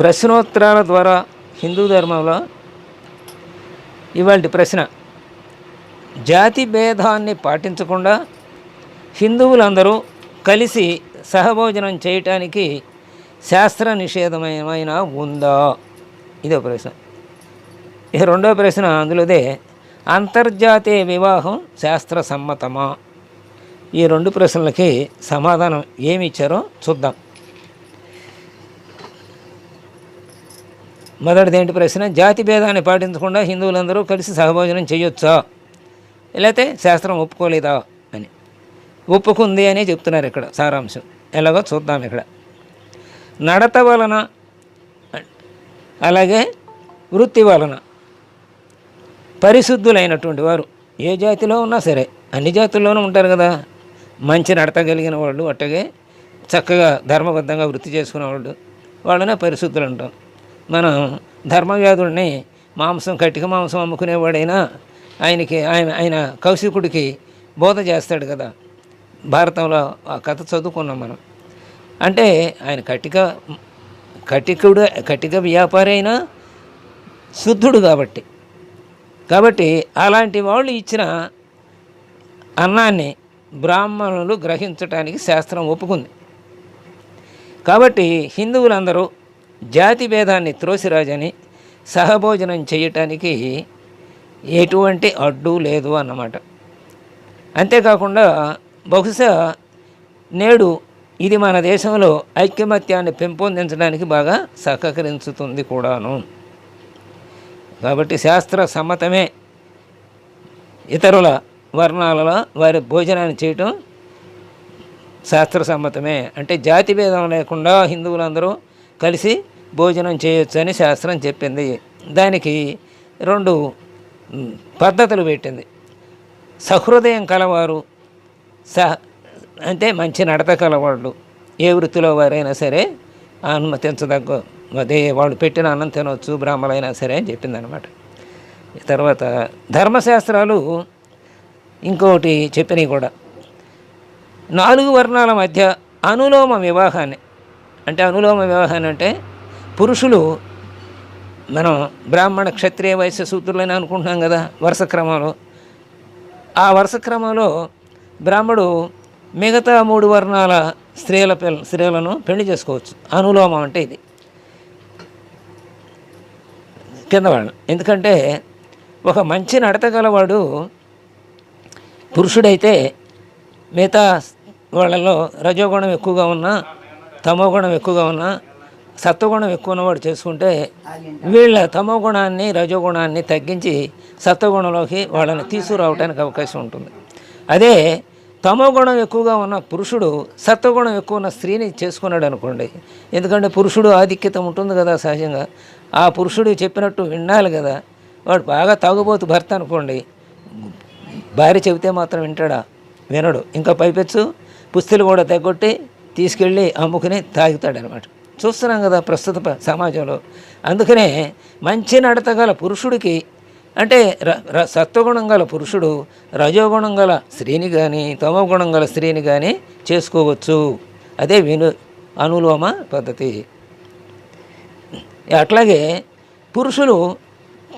ప్రశ్నోత్తరాల ద్వారా హిందూ ధర్మంలో ఇవాళ ప్రశ్న. జాతి భేదాన్ని పాటించకుండా హిందువులందరూ కలిసి సహభోజనం చేయటానికి శాస్త్ర నిషేధమైన ఉందా? ఇదో ప్రశ్న. ఇక రెండో ప్రశ్న అందులోదే అంతర్జాతీయ వివాహం శాస్త్ర సమ్మతమా ఈ రెండు ప్రశ్నలకి సమాధానం ఏమి ఇచ్చారో చూద్దాం. మొదటిది ఏంటి ప్రశ్న? జాతి భేదాన్ని పాటించకుండా హిందువులందరూ కలిసి సహభోజనం చేయొచ్చా? లేకపోతే శాస్త్రం ఒప్పుకోలేదా అని. ఒప్పుకుంది అని చెప్తున్నారు ఇక్కడ సారాంశం. ఎలాగో చూద్దాం ఇక్కడ. నడత వలన అలాగే వృత్తి వలన పరిశుద్ధులైనటువంటి వారు ఏ జాతిలో ఉన్నా సరే అన్ని జాతుల్లోనూ ఉంటారు కదా. మంచి నడత కలిగిన వాళ్ళు అట్టగే చక్కగా ధర్మబద్ధంగా వృత్తి చేసుకునే వాళ్ళు వాళ్ళనే పరిశుద్ధులు అంటాం. మనం ధర్మవ్యాధుడిని మాంసం కట్టిక మాంసం అమ్ముకునేవాడైనా ఆయనకి ఆయన ఆయన కౌశికుడికి బోధ చేస్తాడు కదా. భారతంలో ఆ కథ చదువుకున్నాం మనం. అంటే ఆయన కటిక కటికుడు కటిక వ్యాపారి అయినా శుద్ధుడు కాబట్టి. కాబట్టి అలాంటి వాళ్ళు ఇచ్చిన అన్నాన్ని బ్రాహ్మణులు గ్రహించటానికి శాస్త్రం ఒప్పుకుంది. కాబట్టి హిందువులందరూ జాతి భేదాన్ని త్రోసిరాజని సహభోజనం చేయటానికి ఎటువంటి అడ్డు లేదు అన్నమాట. అంతేకాకుండా బహుశా నేడు ఇది మన దేశంలో ఐక్యమత్యాన్ని పెంపొందించడానికి బాగా సహకరించుతుంది కూడాను. కాబట్టి శాస్త్ర సమ్మతమే ఇతరుల వర్ణాలలో వారి భోజనాన్ని చేయటం శాస్త్ర సమ్మతమే. అంటే జాతి భేదం లేకుండా హిందువులందరూ కలిసి భోజనం చేయొచ్చు అని శాస్త్రం చెప్పింది. దానికి రెండు పద్ధతులు పెట్టింది. సహృదయం కలవారు సహ అంటే మంచి నడత కలవాళ్ళు ఏ వృత్తిలో వారైనా సరే అనుమతించదగ్గ అదే వాళ్ళు పెట్టిన అన్నం తినవచ్చు బ్రాహ్మలైనా సరే అని చెప్పిందనమాట తర్వాత ధర్మశాస్త్రాలు ఇంకోటి చెప్పినవి కూడా. నాలుగు వర్ణాల మధ్య అనులోమ వివాహాన్ని అంటే అనులోమ వివాహాన్ని అంటే పురుషులు మనం బ్రాహ్మణ క్షత్రియ వైశ్య సూత్రులని అనుకుంటున్నాం కదా వరుస క్రమంలో. ఆ వరుస క్రమంలో బ్రాహ్మడు మిగతా మూడు వర్ణాల స్త్రీల పిల్ల స్త్రీలను పెళ్ళి చేసుకోవచ్చు. అనులోమం అంటే ఇది. కింద వాళ్ళు ఎందుకంటే ఒక మంచి నడత గలవాడు పురుషుడైతే మిగతా వాళ్ళలో రజోగుణం ఎక్కువగా ఉన్నా తమోగుణం ఎక్కువగా ఉన్నా సత్వగుణం ఎక్కువ ఉన్నవాడు చేసుకుంటే వీళ్ళ తమోగుణాన్ని రజోగుణాన్ని తగ్గించి సత్వగుణంలోకి వాళ్ళని తీసుకురావడానికి అవకాశం ఉంటుంది. అదే తమోగుణం ఎక్కువగా ఉన్న పురుషుడు సత్వగుణం ఎక్కువ ఉన్న స్త్రీని చేసుకున్నాడు అనుకోండి. ఎందుకంటే పురుషుడు ఆధిక్యత ఉంటుంది కదా సహజంగా. ఆ పురుషుడు చెప్పినట్టు వినాలి కదా. వాడు బాగా తాగుబోతు భర్త అనుకోండి. భార్య చెబితే మాత్రం వింటాడా? వినడు. ఇంకా పైపెచ్చు పుస్తులు కూడా తగ్గొట్టి తీసుకెళ్ళి అమ్ముకుని తాగుతాడనమాట. చూస్తున్నాం కదా ప్రస్తుత సమాజంలో. అందుకనే మంచి నడత గల పురుషుడికి అంటే ర సత్వగుణం గల పురుషుడు రజోగుణం గల స్త్రీని కానీ తమోగుణం గల స్త్రీని కానీ చేసుకోవచ్చు. అదే విను అనులోమ పద్ధతి. అట్లాగే పురుషులు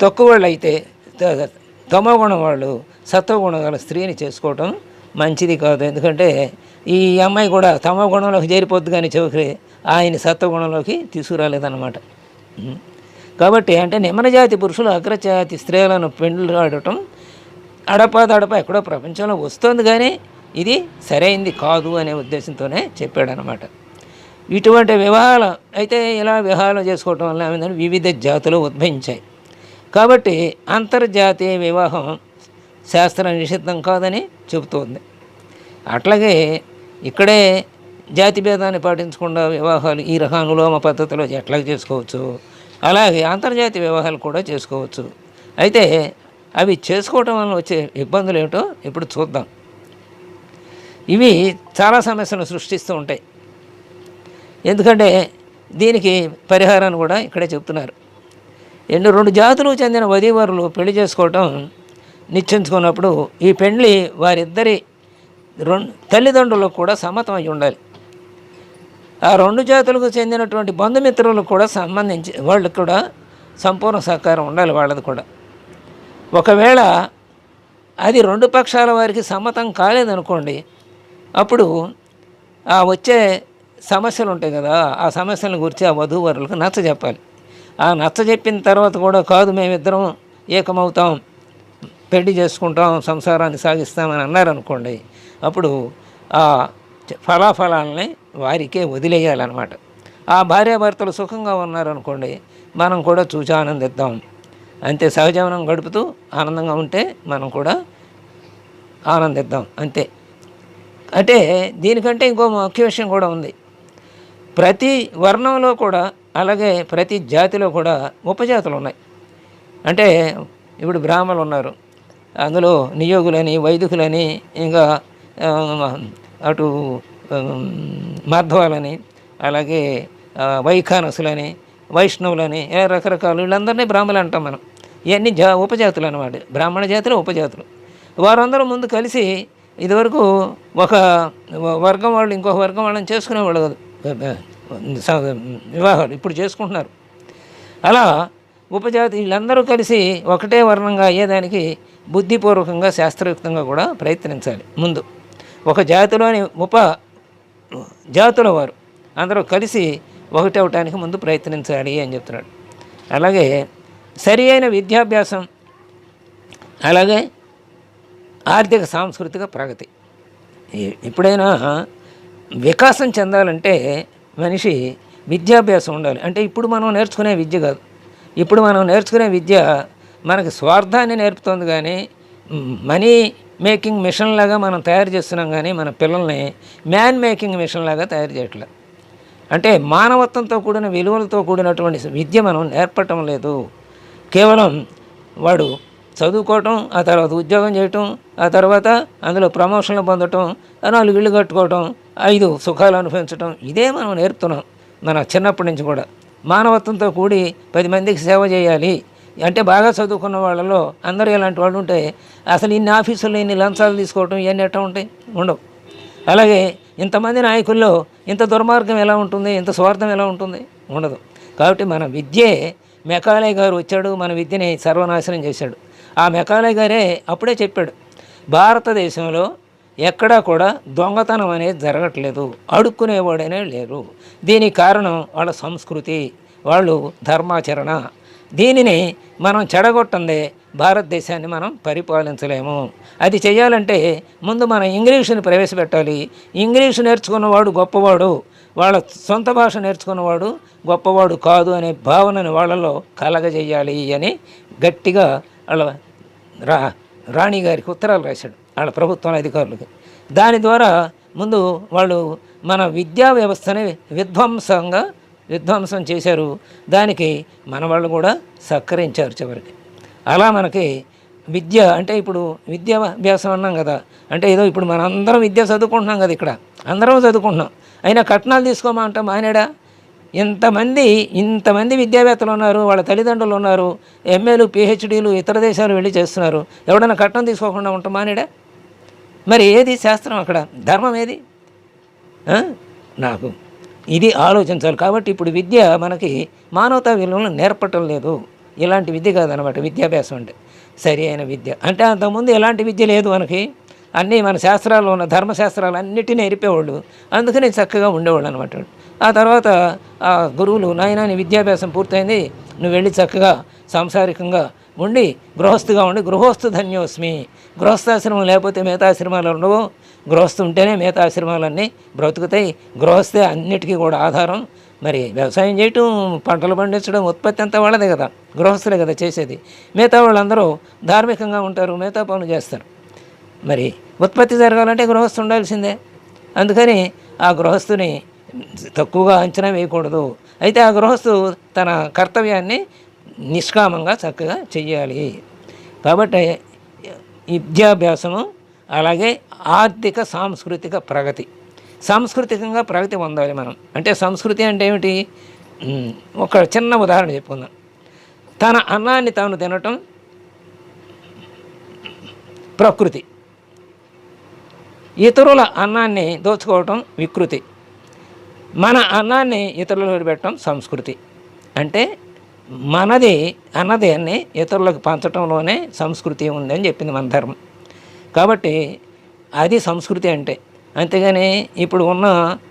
తక్కువ వాళ్ళు అయితే తమోగుణం వాళ్ళు సత్వగుణం గల స్త్రీని చేసుకోవటం మంచిది కాదు. ఎందుకంటే ఈ అమ్మాయి కూడా తమోగుణంలోకి చేరిపోద్దు కానీ చివరికి ఆయన సత్వగుణంలోకి తీసుకురాలేదన్నమాట. కాబట్టి అంటే నిమ్మనజాతి పురుషులు అగ్రజాతి స్త్రీలను పెండ్లాడటం అడపాదడప ఎక్కడో ప్రపంచంలో వస్తుంది కానీ ఇది సరైంది కాదు అనే ఉద్దేశంతోనే చెప్పాడనమాట ఇటువంటి వివాహాలు అయితే ఇలా వివాహాలు చేసుకోవటం వల్ల ఏమైందంటే వివిధ జాతులు ఉద్భవించాయి. కాబట్టి అంతర్జాతీయ వివాహం శాస్త్ర నిషిద్ధం కాదని చెబుతోంది. అట్లాగే ఇక్కడే జాతి భేదాన్ని పాటించకుండా వివాహాలు ఈ రకానులోమ అనులోమ పద్ధతిలో ఎట్లా చేసుకోవచ్చు? అలాగే అంతర్జాతీయ వివాహాలు కూడా చేసుకోవచ్చు. అయితే అవి చేసుకోవటం వల్ల వచ్చే ఇబ్బందులు ఏమిటో ఇప్పుడు చూద్దాం. ఇవి చాలా సమస్యలను సృష్టిస్తూ ఉంటాయి. ఎందుకంటే దీనికి పరిహారాన్ని కూడా ఇక్కడే చెప్తున్నారు. ఎన్ని రెండు జాతులు చెందిన వధీవరులు పెళ్ళి చేసుకోవటం నిశ్చయించుకున్నప్పుడు ఈ పెళ్ళి వారిద్దరి రెండు తల్లిదండ్రులకు కూడా సమ్మతం అయి ఉండాలి. ఆ రెండు జాతులకు చెందినటువంటి బంధుమిత్రులకు కూడా సంబంధించి వాళ్ళకి కూడా సంపూర్ణ సహకారం ఉండాలి వాళ్ళది కూడా. ఒకవేళ అది రెండు పక్షాల వారికి సమ్మతం కాలేదనుకోండి అప్పుడు ఆ వచ్చే సమస్యలు ఉంటాయి కదా ఆ సమస్యలను గురించి ఆ వధూవరులకు నచ్చ చెప్పాలి. ఆ నచ్చ చెప్పిన తర్వాత కూడా కాదు మేమిద్దరం ఏకమవుతాం పెళ్ళి చేసుకుంటాం సంసారాన్ని సాగిస్తామని అన్నారనుకోండి అప్పుడు ఆ ఫలాఫలాలని వారికే వదిలేయాలన్నమాట. ఆ భార్యాభర్తలు సుఖంగా ఉన్నారనుకోండి మనం కూడా చూసి ఆనందిద్దాం. అంతే సహజీవనం గడుపుతూ ఆనందంగా ఉంటే మనం కూడా ఆనందిద్దాం అంతే. అంటే దీనికంటే ఇంకో ముఖ్య విషయం కూడా ఉంది. ప్రతి వర్ణంలో కూడా అలాగే ప్రతి జాతిలో కూడా ఉపజాతులు ఉన్నాయి. అంటే ఇప్పుడు బ్రాహ్మణులు ఉన్నారు. అందులో నియోగులని వైదికులని ఇంకా అటు మాధవాలని అలాగే వైఖానసులని వైష్ణవులని ఇలా రకరకాలు వీళ్ళందరినీ బ్రాహ్మణులు అంటాం మనం. ఇవన్నీ జా ఉపజాతులు అనమాట బ్రాహ్మణ జాతులు ఉపజాతులు. వారందరూ ముందు కలిసి ఇదివరకు ఒక వర్గం వాళ్ళు ఇంకొక వర్గం వాళ్ళని చేసుకునేవాళ్ళు కాదు. వివాహాలు ఇప్పుడు చేసుకుంటున్నారు. అలా ఉపజాతి వీళ్ళందరూ కలిసి ఒకటే వర్ణంగా అయ్యేదానికి బుద్ధిపూర్వకంగా శాస్త్రయుక్తంగా కూడా ప్రయత్నించాలి ముందు. ఒక జాతిలోని ఉప జాతుల వారు అందరూ కలిసి ఒకటి అవటానికి ముందు ప్రయత్నించాలి అని చెప్తున్నాడు. అలాగే సరి అయిన విద్యాభ్యాసం అలాగే ఆర్థిక సాంస్కృతిక ప్రగతి. ఎప్పుడైనా వికాసం చెందాలంటే మనిషి విద్యాభ్యాసం ఉండాలి. అంటే ఇప్పుడు మనం నేర్చుకునే విద్య కాదు. ఇప్పుడు మనం నేర్చుకునే విద్య మనకి స్వార్థాన్ని నేర్పుతుంది కానీ మనీ మేకింగ్ మిషన్ లాగా మనం తయారు చేస్తున్నాం కానీ మన పిల్లల్ని మ్యాన్ మేకింగ్ మిషన్ లాగా తయారు చేయట్లేదు అంటే మానవత్వంతో కూడిన విలువలతో కూడినటువంటి విద్య మనం నేర్పటం లేదు. కేవలం వాడు చదువుకోవటం ఆ తర్వాత ఉద్యోగం చేయటం ఆ తర్వాత అందులో ప్రమోషన్లు పొందటం నాలుగు ఇళ్ళు కట్టుకోవటం ఐదు సుఖాలు అనుభవించటం ఇదే మనం నేర్పుతున్నాం మన చిన్నప్పటి నుంచి కూడా. మానవత్వంతో కూడి పది మందికి సేవ చేయాలి. అంటే బాగా చదువుకున్న వాళ్ళలో అందరూ ఇలాంటి వాళ్ళు ఉంటే అసలు ఇన్ని ఆఫీసుల్లో ఇన్ని లంచాలు తీసుకోవటం ఇవన్నీ ఎట్లా ఉంటాయి? ఉండవు. అలాగే ఇంతమంది నాయకుల్లో ఇంత దుర్మార్గం ఎలా ఉంటుంది? ఇంత స్వార్థం ఎలా ఉంటుంది? ఉండదు. కాబట్టి మన విద్యే మెకాలే గారు వచ్చాడు మన విద్యని సర్వనాశనం చేశాడు. ఆ మెకాలే గారే అప్పుడే చెప్పాడు భారతదేశంలో ఎక్కడా కూడా దొంగతనం అనేది జరగట్లేదు. అడుక్కునేవాడనే లేరు. దీనికి కారణం వాళ్ళ సంస్కృతి వాళ్ళు ధర్మాచరణ. దీనిని మనం చెడగొట్టందే భారతదేశాన్ని మనం పరిపాలించలేము. అది చేయాలంటే ముందు మనం ఇంగ్లీషుని ప్రవేశపెట్టాలి. ఇంగ్లీషు నేర్చుకున్నవాడు గొప్పవాడు వాళ్ళ సొంత భాష నేర్చుకున్నవాడు గొప్పవాడు కాదు అనే భావనని వాళ్ళలో కలగజేయాలి అని గట్టిగా వాళ్ళ రా రాణి గారికి ఉత్తరాలు రాశాడు వాళ్ళ ప్రభుత్వం అధికారులకి. దాని ద్వారా ముందు వాళ్ళు మన విద్యా వ్యవస్థని విధ్వంసంగా విధ్వంసం చేశారు. దానికి మన వాళ్ళు కూడా సహకరించారు చివరికి. అలా మనకి విద్య అంటే ఇప్పుడు విద్యాభ్యాసం అన్నాం కదా. అంటే ఏదో ఇప్పుడు మనం అందరం విద్య చదువుకుంటున్నాం కదా ఇక్కడ. అందరం చదువుకుంటున్నాం. అయినా కట్నాలు తీసుకోమంటాం మానేడా ఇంతమంది ఇంతమంది విద్యావేత్తలు ఉన్నారు వాళ్ళ తల్లిదండ్రులు ఉన్నారు ఎంఏలు పిహెచ్డీలు ఇతర దేశాలు వెళ్ళి చేస్తున్నారు. ఎవడన్నా కట్నం తీసుకోకుండా ఉంటాం మానేడా మరి ఏది శాస్త్రం అక్కడ? ధర్మం ఏది? నాకు ఇది ఆలోచించాలి. కాబట్టి ఇప్పుడు విద్య మనకి మానవతా విలువలను నేర్పటం లేదు. ఇలాంటి విద్య కాదనమాట విద్యాభ్యాసం అంటే సరి అయిన విద్య. అంటే అంతకుముందు ఎలాంటి విద్య లేదు మనకి. అన్నీ మన శాస్త్రాల్లో ఉన్న ధర్మశాస్త్రాలు అన్నిటినీ నేర్పేవాళ్ళు. అందుకని చక్కగా ఉండేవాళ్ళు అనమాట ఆ తర్వాత ఆ గురువులు నాయన నీ విద్యాభ్యాసం పూర్తయింది. నువ్వు వెళ్ళి చక్కగా సాంసారికంగా ఉండి గృహస్థుగా ఉండి గృహస్థు ధన్యోస్మి గృహస్థాశ్రమం లేకపోతే మిగతా ఆశ్రమాలు ఉండవు. గృహస్థు ఉంటేనే మిగతా ఆశ్రమాలన్నీ బ్రతుకుతాయి. గృహస్థే అన్నిటికీ కూడా ఆధారం. మరి వ్యవసాయం చేయటం పంటలు పండించడం ఉత్పత్తి అంతా వాళ్ళదే కదా గృహస్థులే కదా చేసేది. మిగతా వాళ్ళందరూ ధార్మికంగా ఉంటారు మిగతా పనులు చేస్తారు. మరి ఉత్పత్తి జరగాలంటే గృహస్థు ఉండాల్సిందే. అందుకని ఆ గృహస్థుని తక్కువగా అంచనా వేయకూడదు. అయితే ఆ గృహస్థు తన కర్తవ్యాన్ని నిష్కామంగా చక్కగా చెయ్యాలి. కాబట్టి విద్యాభ్యాసము అలాగే ఆర్థిక సాంస్కృతిక ప్రగతి. సాంస్కృతికంగా ప్రగతి పొందాలి మనం. అంటే సంస్కృతి అంటే ఏమిటి? ఒక చిన్న ఉదాహరణ చెప్పుకుందాం. తన అన్నాన్ని తాను తినటం ప్రకృతి. ఇతరుల అన్నాన్ని దోచుకోవటం వికృతి. మన అన్నాన్ని ఇతరులకు పెట్టడం సంస్కృతి. అంటే మనది అన్నదాన్ని ఇతరులకు పంచడంలోనే సంస్కృతి ఉందని చెప్పింది మన ధర్మం. కాబట్టి అది సంస్కృతి అంటే. అంతేగాని ఇప్పుడు ఉన్న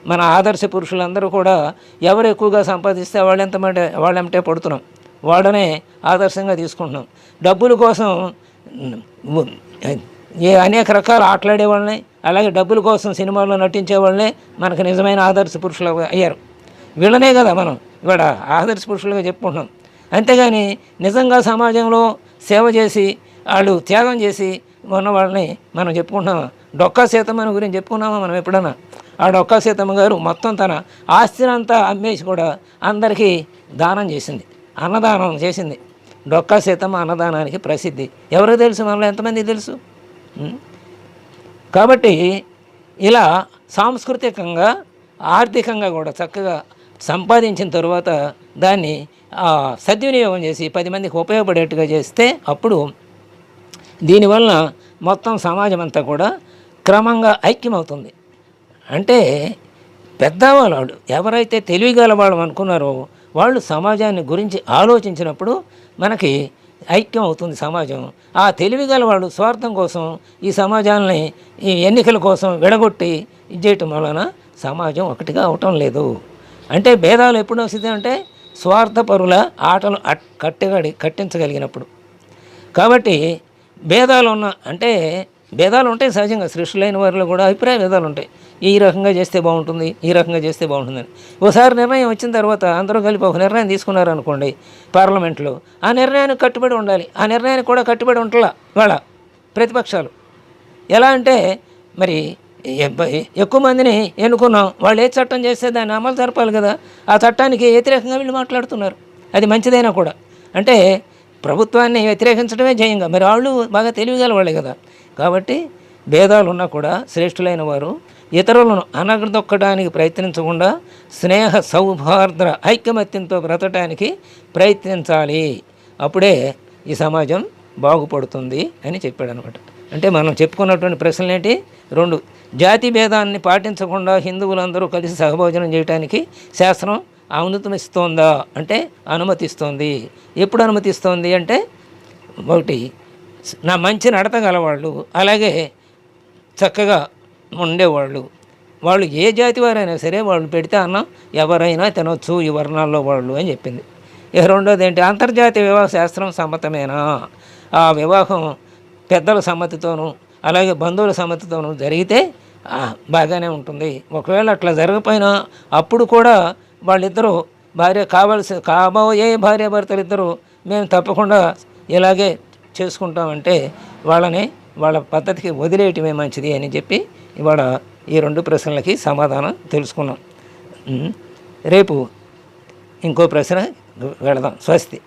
మన ఆదర్శ పురుషులందరూ కూడా ఎవరు ఎక్కువగా సంపాదిస్తే వాళ్ళెంత వాళ్ళెంటే పడుతున్నాం. వాళ్ళనే ఆదర్శంగా తీసుకుంటున్నాం. డబ్బుల కోసం ఏ అనేక రకాల ఆటలాడే వాళ్ళని అలాగే డబ్బుల కోసం సినిమాల్లో నటించే వాళ్ళనే మనకు నిజమైన ఆదర్శ పురుషులు అయ్యారు. వీళ్ళనే కదా మనం ఇవాడ ఆదర్శ పురుషులుగా చెప్పుకుంటున్నాం. అంతేగాని నిజంగా సమాజంలో సేవ చేసి వాళ్ళు త్యాగం చేసి ఉన్న వాళ్ళని మనం చెప్పుకుంటున్నామా? డొక్కా సీతమ్మని గురించి చెప్పుకున్నామా మనం ఎప్పుడన్నా? ఆ డొక్కా సీతమ్మ గారు మొత్తం తన ఆస్తినంతా అమ్మేసి కూడా అందరికీ దానం చేసింది. అన్నదానం చేసింది. డొక్కా సీతమ్మ అన్నదానానికి ప్రసిద్ధి. ఎవరికి తెలుసు? మనలో ఎంతమంది తెలుసు? కాబట్టి ఇలా సాంస్కృతికంగా ఆర్థికంగా కూడా చక్కగా సంపాదించిన తరువాత దాన్ని ఆ, సద్వినియోగం చేసి పది మందికి ఉపయోగపడేట్టుగా చేస్తే అప్పుడు దీనివల్ల మొత్తం సమాజం అంతా కూడా క్రమంగా ఐక్యమవుతుంది. అంటే పెద్దవాళ్ళు ఎవరైతే తెలివిగల వాళ్ళు అనుకున్నారో వాళ్ళు సమాజాన్ని గురించి ఆలోచించినప్పుడు మనకి ఐక్యం అవుతుంది సమాజం. ఆ తెలివిగల వాళ్ళు స్వార్థం కోసం ఈ సమాజాన్ని ఈ ఎన్నికల కోసం విడగొట్టి ఇది చేయటం వలన సమాజం ఒకటిగా అవటం లేదు. అంటే భేదాలు ఎప్పుడు వస్తుంది అంటే స్వార్థపరుల ఆటలు అట్ కట్టగడి కట్టించగలిగినప్పుడు. కాబట్టి భేదాలు ఉన్న అంటే భేదాలు ఉంటాయి సహజంగా సృష్టిలైన వారిలో కూడా అభిప్రాయ భేదాలు ఉంటాయి ఈ రకంగా చేస్తే బాగుంటుంది ఈ రకంగా చేస్తే బాగుంటుందని. ఒకసారి నిర్ణయం వచ్చిన తర్వాత అందరూ కలిపి ఒక నిర్ణయం తీసుకున్నారు అనుకోండి పార్లమెంట్లో ఆ నిర్ణయానికి కట్టుబడి ఉండాలి. ఆ నిర్ణయానికి కూడా కట్టుబడి ఉంటలా వాళ్ళ ప్రతిపక్షాలు. ఎలా అంటే మరి ఎక్కువ మందిని ఎన్నుకున్నాం వాళ్ళు ఏ చట్టం చేస్తే దాన్ని అమలు జరపాలి కదా ఆ చట్టానికి వ్యతిరేకంగా వీళ్ళు మాట్లాడుతున్నారు? అది మంచిదైనా కూడా. అంటే ప్రభుత్వాన్ని వ్యతిరేకించడమే జయంగా. మరి వాళ్ళు బాగా తెలివిగల వాళ్ళే కదా. కాబట్టి భేదాలు ఉన్నా కూడా శ్రేష్ఠులైన వారు ఇతరులను అనగదొక్కడానికి ప్రయత్నించకుండా స్నేహ సౌహార్ద్ర ఐకమత్యంతో బ్రతటానికి ప్రయత్నించాలి. అప్పుడే ఈ సమాజం బాగుపడుతుంది అని చెప్పాడు అనమాట అంటే మనం చెప్పుకున్నటువంటి ప్రశ్నలు ఏంటి? రెండు జాతి భేదాన్ని పాటించకుండా హిందువులందరూ కలిసి సహభోజనం చేయడానికి శాస్త్రం అనుమతిస్తోందా అంటే అనుమతిస్తోంది. ఎప్పుడు అనుమతిస్తోంది అంటే ఒకటి నా మంచి నడత గలవాళ్ళు అలాగే చక్కగా ఉండేవాళ్ళు. వాళ్ళు ఏ జాతి వారైనా సరే వాళ్ళు పెడితే అన్నం ఎవరైనా తినొచ్చు ఈ వర్ణాల్లో వాళ్ళు అని చెప్పింది. ఇక రెండోది ఏంటి? అంతర్జాతీయ వివాహ శాస్త్రం సమ్మతమేనా? ఆ వివాహం పెద్దల సమ్మతితోనూ అలాగే బంధువుల సమ్మతితోనూ జరిగితే బాగానే ఉంటుంది. ఒకవేళ అట్లా జరగకపోయినా అప్పుడు కూడా వాళ్ళిద్దరూ భార్య కావాల్సి కాబోయే భార్య భర్తలు ఇద్దరు మేము తప్పకుండా ఇలాగే చేసుకుంటామంటే వాళ్ళని వాళ్ళ పద్ధతికి వదిలేయటమే మంచిది అని చెప్పి ఇవాళ ఈ రెండు ప్రశ్నలకి సమాధానం తెలుసుకున్నాం. రేపు ఇంకో ప్రశ్న వెళదాం. స్వస్తి.